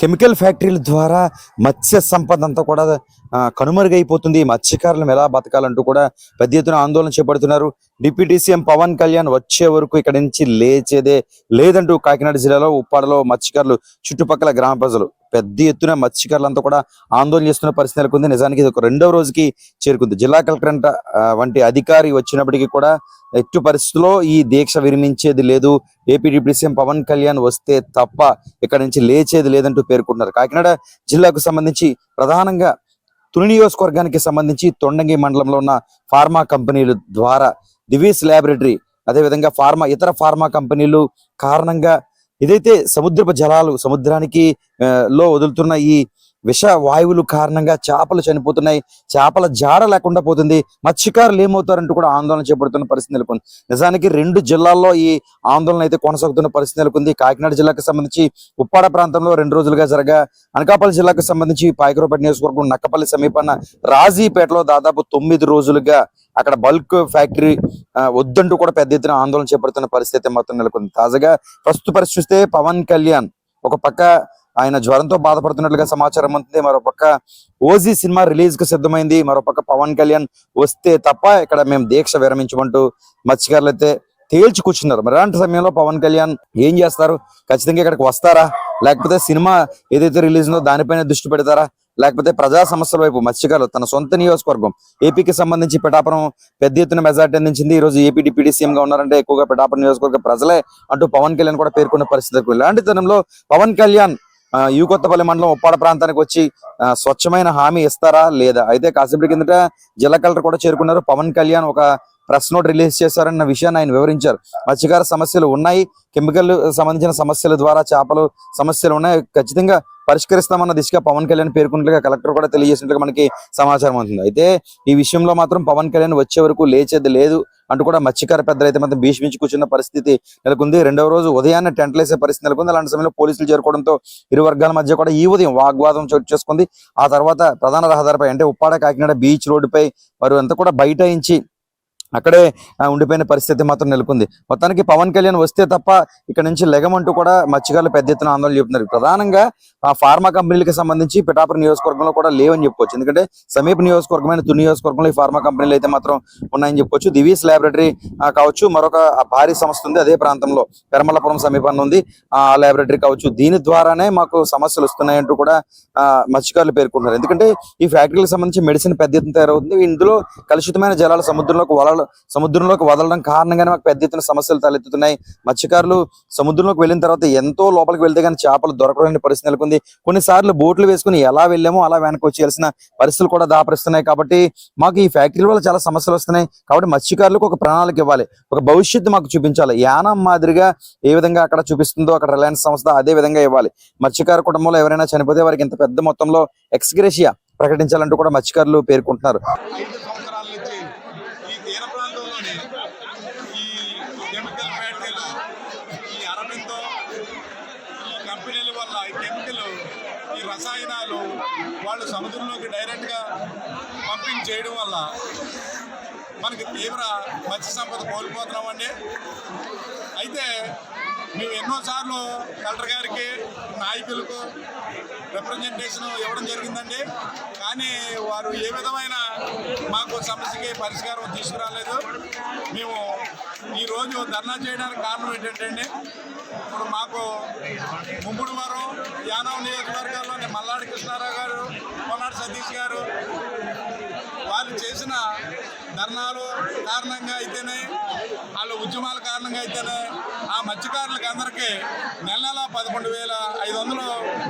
Chemical ఫ్యాక్టరీల ద్వారా మత్స్య సంపద అంతా కూడా కనుమరుగైపోతుంది. మత్స్యకారులను ఎలా బతకాలంటూ కూడా పెద్ద ఎత్తున ఆందోళన చేపడుతున్నారు. డిప్యూటీ సీఎం పవన్ కళ్యాణ్ వచ్చే వరకు ఇక్కడ నుంచి లేచేదే లేదంటూ కాకినాడ జిల్లాలో ఉప్పాడలో మత్స్యకారులు చుట్టుపక్కల గ్రామ ప్రజలు. పెద్ద ఎత్తున మత్స్యకారులంతా కూడా ఆందోళన చేస్తున్న పరిస్థితి నెలకొంది. నిజానికి ఇది ఒక రెండవ రోజుకి చేరుకుంది. జిల్లా కలెక్టర్ అంట వంటి అధికారి వచ్చినప్పటికీ కూడా ఎట్టు పరిస్థితుల్లో ఈ దీక్ష విరమించేది లేదు. AP deputy CM Pawan Kalyan వస్తే తప్ప ఇక్కడ నుంచి లేచేది లేదంటూ పేర్కొంటున్నారు. కాకినాడ జిల్లాకు సంబంధించి ప్రధానంగా తుని నియోజకవర్గానికి సంబంధించి తొండంగి మండలంలో ఉన్న ఫార్మా కంపెనీల ద్వారా దివీస్ ల్యాబొరేటరీ అదేవిధంగా ఫార్మా ఇతర ఫార్మా కంపెనీలు కారణంగా ఏదైతే సముద్రపు జలాలు సముద్రానికి ఆ, లో వదులుతున్న ఈ విష వాయువులు కారణంగా చేపలు చనిపోతున్నాయి. చేపల జాడ లేకుండా పోతుంది. మత్స్యకారులు ఏమవుతారంటూ కూడా ఆందోళన చేపడుతున్న పరిస్థితి నెలకొంది. నిజానికి రెండు జిల్లాల్లో ఈ ఆందోళన అయితే కొనసాగుతున్న పరిస్థితి నెలకొంది. కాకినాడ జిల్లాకు సంబంధించి ఉప్పాడ ప్రాంతంలో రెండు రోజులుగా జరగా అనకాపల్లి జిల్లాకు సంబంధించి పాయకరపేట నియోజకవర్గం నక్కపల్లి సమీపాన రాజీపేటలో దాదాపు తొమ్మిది రోజులుగా అక్కడ బల్క్ ఫ్యాక్టరీ ఆ, వద్దంటూ కూడా పెద్ద ఎత్తున ఆందోళన చేపడుతున్న పరిస్థితి మొత్తం నెలకొంది. తాజాగా ప్రస్తుత పరిస్థితి పవన్ కళ్యాణ్ ఒక పక్క ఆయన జ్వరంతో బాధపడుతున్నట్లుగా సమాచారం ఉంది మరో పక్క ఓజీ సినిమా రిలీజ్కు సిద్ధమైంది. మరో పక్క పవన్ కళ్యాణ్ వస్తే తప్ప ఇక్కడ మేము దీక్ష విరమించమంటూ మత్స్యకారులు అయితే తేల్చి కూర్చున్నారు. మరి అలాంటి సమయంలో పవన్ కళ్యాణ్ ఏం చేస్తారు? ఖచ్చితంగా ఇక్కడికి వస్తారా? లేకపోతే సినిమా ఏదైతే రిలీజ్ ఉందో దానిపైన దృష్టి పెడతారా? లేకపోతే ప్రజా సమస్యల వైపు మత్స్యకారులు తన సొంత నియోజకవర్గం ఏపీకి సంబంధించి పిఠాపురం పెద్ద ఎత్తున మెజార్టీ అందించింది. ఈ రోజు ఏపీ డిప్యూటీ సీఎం గా ఉన్నారంటే ఎక్కువగా పిఠాపురం నియోజకవర్గ ప్రజలే అంటూ పవన్ కళ్యాణ్ కూడా పేర్కొన్న పరిస్థితి ఇలాంటి తరుణంలో పవన్ కళ్యాణ్ యు కొత్తపల్లి మండలం ఉప్పాడ ప్రాంతానికి వచ్చి ఆ, స్వచ్ఛమైన హామీ ఇస్తారా? లేదా? అయితే కాసేపటి కిందట జిల్లా కలెక్టర్ కూడా చేరుకున్నారు. పవన్ కళ్యాణ్ ఒక ప్రెస్ నోట్ రిలీజ్ చేశారన్న విషయాన్ని ఆయన వివరించారు. మత్స్యకార సమస్యలు ఉన్నాయి. కెమికల్ సంబంధించిన సమస్యల ద్వారా చేపలు సమస్యలు ఉన్నాయి. ఖచ్చితంగా పరిష్కరిస్తామన్న దిశగా పవన్ కళ్యాణ్ పేర్కొన్నట్లుగా కలెక్టర్ కూడా తెలియజేసినట్లుగా మనకి సమాచారం అవుతుంది అయితే ఈ విషయంలో మాత్రం పవన్ కళ్యాణ్ వచ్చే వరకు లేచేది లేదు. అంటూ కూడా మత్స్యకార పెద్దలు అయితే మాత్రం భీష్మించి కూర్చున్న పరిస్థితి నెలకొంది. రెండవ రోజు ఉదయాన్నే టెంట్లు వేసే పరిస్థితి నెలకొంది. అలాంటి సమయంలో పోలీసులు చేరుకోవడంతో ఇరు వర్గాల మధ్య కూడా ఈ ఉదయం వాగ్వాదం చోటు చేసుకుంది. ఆ తర్వాత ప్రధాన రహదారిపై అంటే ఉప్పాడ కాకినాడ బీచ్ రోడ్డుపై వారు అంతా కూడా బైఠాయించి అక్కడే ఉండిపోయిన పరిస్థితి మాత్రం నెలకొంది. మొత్తానికి పవన్ కళ్యాణ్ వస్తే తప్ప ఇక్కడ నుంచి లెగమంటూ కూడా మత్స్యకారులు పెద్ద ఎత్తున ఆందోళన చెప్తున్నారు. ప్రధానంగా ఆ ఫార్మా కంపెనీలకు సంబంధించి పిఠాపురం నియోజకవర్గంలో కూడా లేవని చెప్పుకోవచ్చు. ఎందుకంటే సమీప నియోజకవర్గమైన తుని నియోజకవర్గంలో ఈ ఫార్మా కంపెనీలు అయితే మాత్రం ఉన్నాయని చెప్పుకోవచ్చు. దివీస్ ల్యాబొరేటరీ కావచ్చు మరొక భారీ సంస్థ ఉంది అదే ప్రాంతంలో. పెరమలపురం సమీపంలో ఉంది ఆ ల్యాబొరేటరీ కావచ్చు. దీని ద్వారానే మాకు సమస్యలు వస్తున్నాయంటూ కూడా మత్స్యకారులు పేర్కొంటున్నారు. ఎందుకంటే ఈ ఫ్యాక్టరీలకు సంబంధించి మెడిసిన్ పెద్ద ఎత్తున తయారవుతుంది. ఇందులో కలుషితమైన జలాలు సముద్రంలోకి వదల సముద్రంలోకి వదలడం కారణంగానే మాకు పెద్ద ఎత్తున సమస్యలు తలెత్తుతున్నాయి. మత్స్యకారులు సముద్రంలోకి వెళ్ళిన తర్వాత ఎంతో లోపలికి వెళ్తే కానీ చేపలు దొరకలేని పరిస్థితి నెలకొంది. కొన్నిసార్లు బోట్లు వేసుకుని ఎలా వెళ్ళామో అలా వెనక్కి వచ్చేయాల్సిన పరిస్థితులు కూడా దాపరిస్తున్నాయి. కాబట్టి మాకు ఈ ఫ్యాక్టరీల వల్ల చాలా సమస్యలు వస్తున్నాయి. కాబట్టి మత్స్యకారులకు ఒక ప్రణాళిక ఇవ్వాలి. ఒక భవిష్యత్తు మాకు చూపించాలి. యానం మాదిరిగా ఏ విధంగా అక్కడ చూపిస్తుందో అక్కడ రిలయన్స్ సంస్థ అదే విధంగా ఇవ్వాలి. మత్స్యకార కుటుంబంలో ఎవరైనా చనిపోతే వారికి ఇంత పెద్ద మొత్తంలో ఎక్స్గ్రేషియా ప్రకటించాలంటూ కూడా మత్స్యకారులు పేర్కొంటున్నారు ఐదు సంవత్సరాల నుంచి ఈ తీర ప్రాంతంలోని ఈ కెమికల్ ఫ్యాక్టరీలు ఈ అరబిందో ఈ కంపెనీల వల్ల ఈ కెమికల్ ఈ రసాయనాలు వాళ్ళు సముద్రంలోకి డైరెక్ట్గా పంపింగ్ చేయడం వల్ల మనకి తీవ్ర మత్స్య సంపద కోల్పోతున్నామండి. అయితే మేము ఎన్నోసార్లు కలెక్టర్ గారికి నాయకులకు రిప్రజెంటేషన్ ఇవ్వడం జరిగిందండి. కానీ వారు ఏ విధమైన మాకు సమస్యకి పరిష్కారం తీసుకురాలేదు. మేము ఈరోజు ధర్నా చేయడానికి కారణం ఏంటంటే అండి ఇప్పుడు మాకు ముంపుడు వారం యానం నియోజకవర్గాల్లో ధర్నాలు కారణంగా అయితేనే వాళ్ళ ఉద్యమాల కారణంగా అయితేనే ఆ మత్స్యకారులకి అందరికీ నెల నెల పదకొండు వేల ఐదు వందలు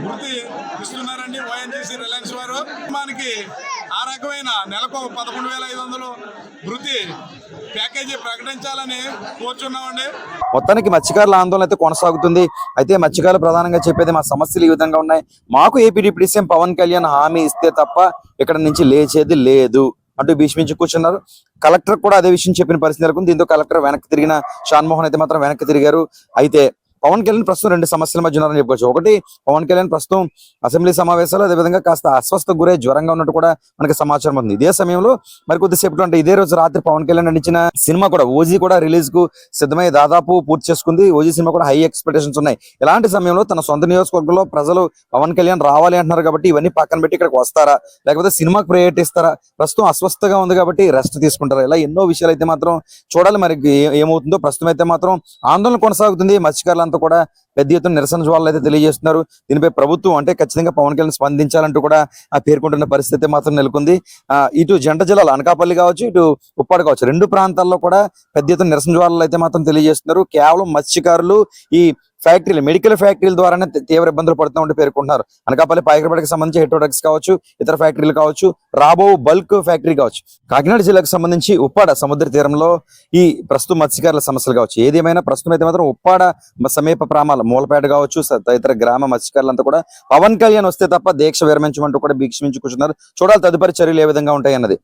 వృత్తి ఇస్తున్నారండి ఓఎన్జీసీ రిలయన్స్ వారు. మనకి ఆ రకమైన నెలకు పదకొండు వేల ఐదు వందలు వృత్తి ప్యాకేజీ ప్రకటించాలని కోరుచున్నామండి. మొత్తానికి మత్స్యకారుల ఆందోళన అయితే కొనసాగుతుంది. అయితే మత్స్యకారులు ప్రధానంగా చెప్పేది మా సమస్యలు ఈ విధంగా ఉన్నాయి. మాకు AP deputy CM Pawan Kalyan హామీ ఇస్తే తప్ప ఇక్కడ నుంచి లేచేది లేదు. అంటూ భీష్మించి కూర్చున్నారు. కలెక్టర్ కూడా అదే విషయం చెప్పిన పరిస్థితి నెలకొంది. దీంతో కలెక్టర్ వెనక్కి తిరిగిన షాన్మోహన్ అయితే మాత్రం వెనక్కి తిరిగారు. అయితే పవన్ కళ్యాణ్ ప్రస్తుతం రెండు సమస్యల మధ్య ఉన్నారని చెప్పుకోవచ్చు. ఒకటి పవన్ కళ్యాణ్ ప్రస్తుతం అసెంబ్లీ సమావేశాలు అదేవిధంగా కాస్త అస్వస్థ గురై జ్వరంగా ఉన్నట్టు కూడా మనకి సమాచారం ఉంది. ఇదే సమయంలో మరి కొద్దిసేపట్లో అంటే ఇదే రోజు రాత్రి పవన్ కళ్యాణ్ నటించిన సినిమా కూడా ఓజీ కూడా రిలీజ్కు సిద్ధమై దాదాపు పూర్తి చేసుకుంది. ఓజీ సినిమా కూడా హై ఎక్స్పెక్టేషన్స్ ఉన్నాయి. ఇలాంటి సమయంలో తన సొంత నియోజకవర్గంలో ప్రజలు పవన్ కళ్యాణ్ రావాలి అంటున్నారు కాబట్టి ఇవన్నీ పక్కన పెట్టి ఇక్కడికి వస్తారా? లేకపోతే సినిమాకు ప్రయారిటీ ఇస్తారా ప్రస్తుతం అస్వస్థగా ఉంది కాబట్టి రెస్ట్ తీసుకుంటారా? ఇలా ఎన్నో విషయాలు అయితే మాత్రం చూడాలి. మరి ఏమవుతుందో ప్రస్తుతం అయితే మాత్రం ఆందోళన కొనసాగుతుంది. అంతా కూడా పెద్ద ఎత్తున నిరసన జ్వాలలు అయితే తెలియజేస్తున్నారు. దీనిపై ప్రభుత్వం అంటే ఖచ్చితంగా పవన్ కళ్యాణ్ స్పందించాలంటూ కూడా పేర్కొంటున్న పరిస్థితి మాత్రం నెలకొంది. ఆ, ఇటు జంట జిల్లాలు అనకాపల్లి కావచ్చు ఇటు ఉప్పాడు కావచ్చు రెండు ప్రాంతాల్లో కూడా పెద్ద ఎత్తున నిరసన జ్వాలలు అయితే మాత్రం తెలియజేస్తున్నారు. కేవలం మత్స్యకారులు ఈ ఫ్యాక్టరీలు మెడికల్ ఫ్యాక్టరీల ద్వారానే తీవ్ర ఇబ్బందులు పడుతున్నామంటూ పేర్కొంటున్నారు. అనకాపల్లి పాయకరపేటకి సంబంధించి హెట్రోడక్స్ కావచ్చు ఇతర ఫ్యాక్టరీలు కావచ్చు రాబో బల్క్ ఫ్యాక్టరీ కావచ్చు కాకినాడ జిల్లాకు సంబంధించి ఉప్పాడ సముద్ర తీరంలో ఈ ప్రస్తుత మత్స్యకారుల సమస్యలు కావచ్చు. ఏదేమైనా ప్రస్తుతం అయితే మాత్రం ఉప్పాడ సమీప ప్రామాల మూలపేట కావచ్చు తదితర గ్రామ మత్స్యకారులంతా కూడా పవన్ కళ్యాణ్ వస్తే తప్ప దీక్ష విరమించమంటూ కూడా భీక్షమించి కూర్చున్నారు. చూడాలి తదుపరి చర్యలు ఏ విధంగా ఉంటాయి అన్నది